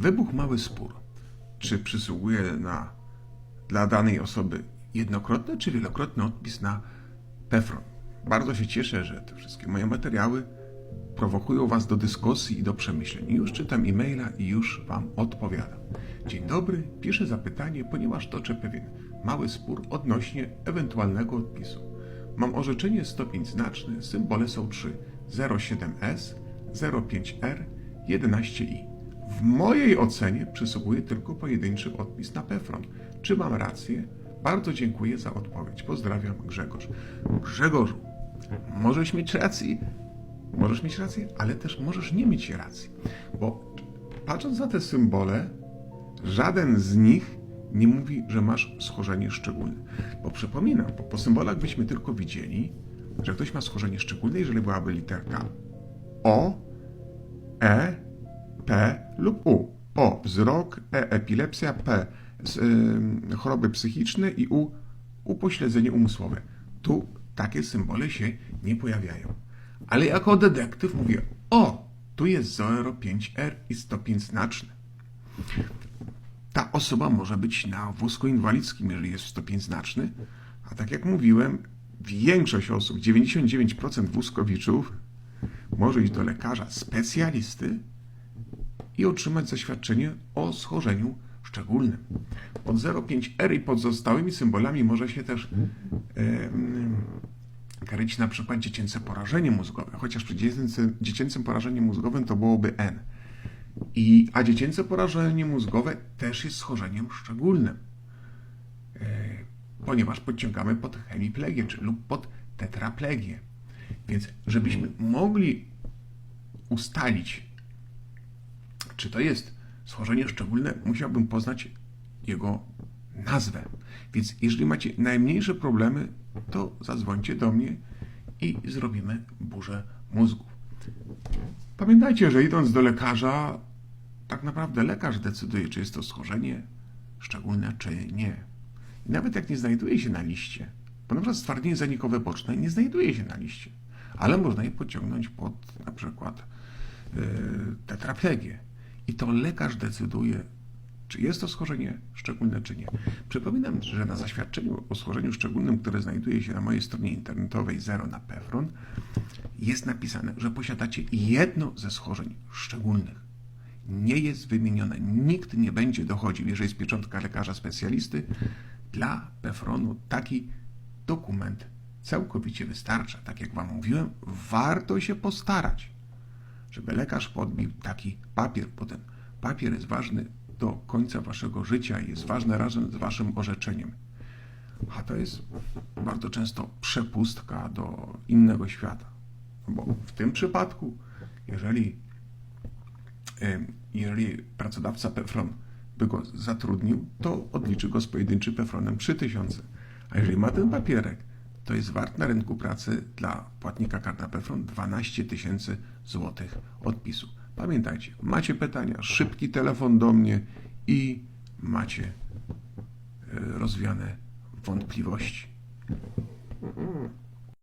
Wybuchł mały spór. Czy przysługuje na, dla danej osoby jednokrotny czy wielokrotny odpis na Pefron? Bardzo się cieszę, że te wszystkie moje materiały prowokują Was do dyskusji i do przemyśleń. Już czytam e-maila i już Wam odpowiadam. Dzień dobry, piszę zapytanie, ponieważ toczę pewien mały spór odnośnie ewentualnego odpisu. Mam orzeczenie stopień znaczny, symbole są trzy: 07S, 05R, 11I. W mojej ocenie przysługuje tylko pojedynczy odpis na Pefron. Czy mam rację? Bardzo dziękuję za odpowiedź. Pozdrawiam, Grzegorz. Grzegorzu, możesz mieć rację, możesz mieć rację, ale też możesz nie mieć racji. Bo patrząc na te symbole, żaden z nich nie mówi, że masz schorzenie szczególne. Bo przypominam, bo po symbolach byśmy tylko widzieli, że ktoś ma schorzenie szczególne, jeżeli byłaby literka O, E, P lub U. O, wzrok, E, epilepsja, P, s- ym, choroby psychiczne i U, upośledzenie umysłowe. Tu takie symbole się nie pojawiają. Ale jako detektyw mówię, o, tu jest 0,5R i stopień znaczny. Ta osoba może być na wózku inwalidzkim, jeżeli jest stopień znaczny, a tak jak mówiłem, większość osób, 99% wózkowiczów, może iść do lekarza specjalisty i otrzymać zaświadczenie o schorzeniu szczególnym. Pod 0,5R i pozostałymi symbolami może się też em, kryć na przykład dziecięce porażenie mózgowe, chociaż przy dziecięcym, dziecięcym porażeniem mózgowym to byłoby N. I, a dziecięce porażenie mózgowe też jest schorzeniem szczególnym, e, ponieważ podciągamy pod hemiplegię czy lub pod tetraplegię. Więc żebyśmy mogli ustalić, czy to jest schorzenie szczególne, musiałbym poznać jego nazwę. Więc jeżeli macie najmniejsze problemy, to zadzwońcie do mnie i zrobimy burzę mózgu. Pamiętajcie, że idąc do lekarza, tak naprawdę lekarz decyduje, czy jest to schorzenie szczególne, czy nie. I nawet jak nie znajduje się na liście, bo na przykład stwardnienie zanikowe boczne nie znajduje się na liście, ale można je pociągnąć pod na przykład yy, tetraplegię. I to lekarz decyduje, czy jest to schorzenie szczególne, czy nie. Przypominam, że na zaświadczeniu o schorzeniu szczególnym, które znajduje się na mojej stronie internetowej Zero na Pefron, jest napisane, że posiadacie jedno ze schorzeń szczególnych. Nie jest wymienione. Nikt nie będzie dochodził, jeżeli jest pieczątka lekarza specjalisty. Dla Pefronu taki dokument całkowicie wystarcza. Tak jak Wam mówiłem, warto się postarać, żeby lekarz podbił taki papier. Potem papier jest ważny do końca Waszego życia i jest ważny razem z Waszym orzeczeniem. A to jest bardzo często przepustka do innego świata. Bo w tym przypadku, jeżeli, jeżeli pracodawca Pefron by go zatrudnił, to odliczy go z pojedynczym Pefronem 3000. A jeżeli ma ten papierek, to jest wart na rynku pracy dla płatnika karta Pefron 12 tysięcy złotych odpisu. Pamiętajcie, macie pytania, szybki telefon do mnie i macie e, rozwiane wątpliwości.